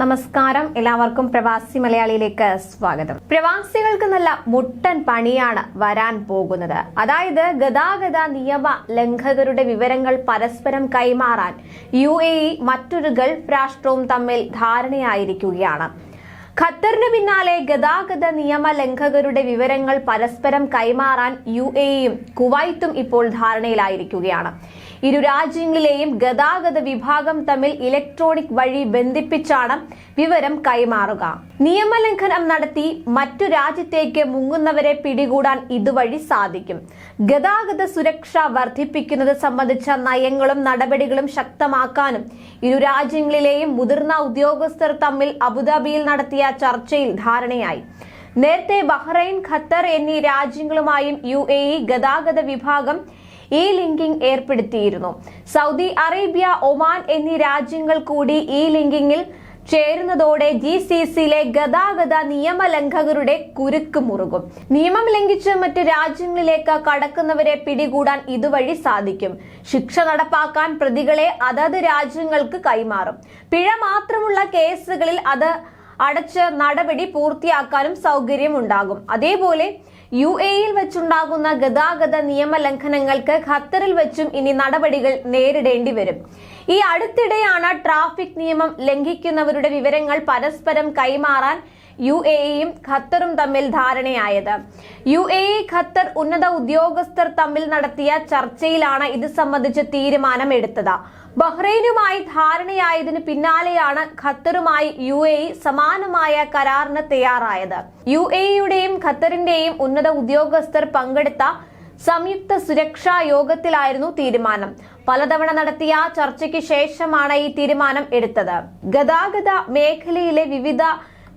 നമസ്കാരം. എല്ലാവർക്കും പ്രവാസി മലയാളിയിലേക്ക് സ്വാഗതം. പ്രവാസികൾക്ക് നല്ല മുട്ടൻ പണിയാണ് വരാൻ പോകുന്നത്. അതായത് ഗതാഗത നിയമ ലംഘകരുടെ വിവരങ്ങൾ പരസ്പരം കൈമാറാൻ യു എ ഇ മറ്റൊരു ഗൾഫ് രാഷ്ട്രവും തമ്മിൽ ധാരണയായിരിക്കുകയാണ്. ഖത്തറിന് പിന്നാലെ ഗതാഗത നിയമ ലംഘകരുടെ വിവരങ്ങൾ പരസ്പരം കൈമാറാൻ യു എയും കുവൈത്തും ഇപ്പോൾ ധാരണയിലായിരിക്കുകയാണ്. ഇരു രാജ്യങ്ങളിലെയും ഗതാഗത വിഭാഗം തമ്മിൽ ഇലക്ട്രോണിക് വഴി ബന്ധിപ്പിച്ചാണ് വിവരം കൈമാറുക. നിയമലംഘനം നടത്തി മറ്റു രാജ്യത്തേക്ക് മുങ്ങുന്നവരെ പിടികൂടാൻ ഇതുവഴി സാധിക്കും. ഗതാഗത സുരക്ഷ വർദ്ധിപ്പിക്കുന്നത് സംബന്ധിച്ച നയങ്ങളും നടപടികളും ശക്തമാക്കാനും ഇരു രാജ്യങ്ങളിലെയും മുതിർന്ന ഉദ്യോഗസ്ഥർ തമ്മിൽ അബുദാബിയിൽ നടത്തിയ ചർച്ചയിൽ ധാരണയായി. നേരത്തെ ബഹ്റൈൻ ഖത്തർ എന്നീ രാജ്യങ്ങളുമായും യു ഗതാഗത വിഭാഗം ഇ ലിങ്കിംഗ് ഏർപ്പെടുത്തിയിരുന്നു. സൗദി അറേബ്യ ഒമാൻ എന്നീ രാജ്യങ്ങൾ കൂടി ഈ ലിങ്കിങ്ങിൽ ചേരുന്നതോടെ ജി സി സിയിലെ ഗതാഗത നിയമലംഘകരുടെ കുരുക്ക് മുറുകും. നിയമം ലംഘിച്ച് മറ്റ് രാജ്യങ്ങളിലേക്ക് കടക്കുന്നവരെ പിടികൂടാൻ ഇതുവഴി സാധിക്കും. ശിക്ഷ നടപ്പാക്കാൻ പ്രതികളെ അതത് രാജ്യങ്ങൾക്ക് കൈമാറും. പിഴ മാത്രമുള്ള കേസുകളിൽ അത് അടച്ച് നടപടി പൂർത്തിയാക്കാനും സൗകര്യമുണ്ടാകും. അതേപോലെ യു എയിൽ വെച്ചുണ്ടാകുന്ന ഗതാഗത നിയമ ലംഘനങ്ങൾക്ക് ഖത്തറിൽ വെച്ചും ഇനി നടപടികൾ നേരിടേണ്ടി വരും. ഈ അടുത്തിടെയാണ് ട്രാഫിക് നിയമം ലംഘിക്കുന്നവരുടെ വിവരങ്ങൾ പരസ്പരം കൈമാറാൻ യു എ ഇയും ഖത്തറും തമ്മിൽ ധാരണയായത്. യു എ ഇ ഖത്തർ ഉന്നത ഉദ്യോഗസ്ഥർ തമ്മിൽ നടത്തിയ ചർച്ചയിലാണ് ഇത് സംബന്ധിച്ച് തീരുമാനം എടുത്തത് ബഹ്റൈനുമായി ധാരണയായതിനു പിന്നാലെയാണ് ഖത്തറുമായി യു എ ഇ സമാനമായ കരാറിന് തയ്യാറായത്. യു എ ഇയുടെയും ഖത്തറിന്റെയും ഉന്നത ഉദ്യോഗസ്ഥർ പങ്കെടുത്ത സംയുക്ത സുരക്ഷാ യോഗത്തിലായിരുന്നു തീരുമാനം. പലതവണ നടത്തിയ ചർച്ചയ്ക്ക് ശേഷമാണ് ഈ തീരുമാനം എടുത്തത്. ഗതാഗത മേഖലയിലെ വിവിധ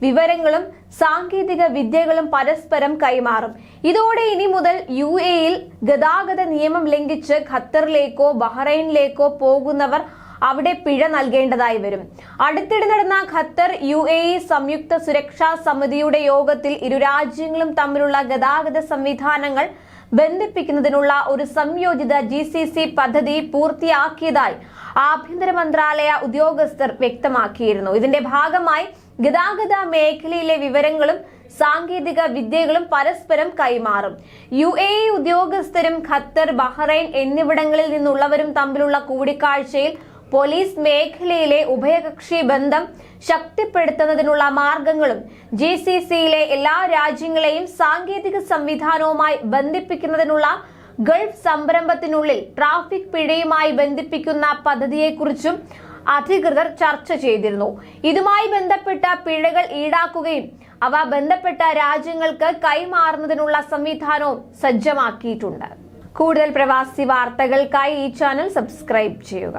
വിവരങ്ങളും സാങ്കേതിക വിദ്യകളും പരസ്പരം കൈമാറും. ഇതോടെ ഇനി മുതൽ യു എയിൽ ഗതാഗത നിയമം ലംഘിച്ച് ഖത്തറിലേക്കോ ബഹ്റൈനിലേക്കോ പോകുന്നവർ അവിടെ പിഴ നൽകേണ്ടതായി വരും. അടുത്തിടെ നടന്ന ഖത്തർ യു എ ഇ സംയുക്ത സുരക്ഷാ സമിതിയുടെ യോഗത്തിൽ ഇരു രാജ്യങ്ങളും തമ്മിലുള്ള ഗതാഗത സംവിധാനങ്ങൾ ബന്ധിപ്പിക്കുന്നതിനുള്ള ഒരു സംയോജിത ജി പദ്ധതി പൂർത്തിയാക്കിയതായി ആഭ്യന്തര മന്ത്രാലയ ഉദ്യോഗസ്ഥർ വ്യക്തമാക്കിയിരുന്നു. ഇതിന്റെ ഭാഗമായി ഗതാഗത മേഖലയിലെ വിവരങ്ങളും സാങ്കേതിക വിദ്യകളും പരസ്പരം കൈമാറും. യു എ ഉദ്യോഗസ്ഥരും ഖത്തർ ബഹ്റൈൻ എന്നിവിടങ്ങളിൽ നിന്നുള്ളവരും തമ്മിലുള്ള കൂടിക്കാഴ്ചയിൽ പോലീസ് മേഖലയിലെ ഉഭയകക്ഷി ബന്ധം ശക്തിപ്പെടുത്തുന്നതിനുള്ള മാർഗങ്ങളും ജി സി സിയിലെ എല്ലാ രാജ്യങ്ങളെയും സാങ്കേതിക സംവിധാനവുമായി ബന്ധിപ്പിക്കുന്നതിനുള്ള ഗൾഫ് സംരംഭത്തിനുള്ളിൽ ട്രാഫിക് പിഴയുമായി ബന്ധിപ്പിക്കുന്ന പദ്ധതിയെക്കുറിച്ചും അധികൃതർ ചർച്ച ചെയ്തിരുന്നു. ഇതുമായി ബന്ധപ്പെട്ട പിഴകൾ ഈടാക്കുകയും അവ ബന്ധപ്പെട്ട രാജ്യങ്ങൾക്ക് കൈമാറുന്നതിനുള്ള സംവിധാനവും സജ്ജമാക്കിയിട്ടുണ്ട്. കൂടുതൽ പ്രവാസി വാർത്തകൾക്കായി ഈ ചാനൽ സബ്സ്ക്രൈബ് ചെയ്യുക.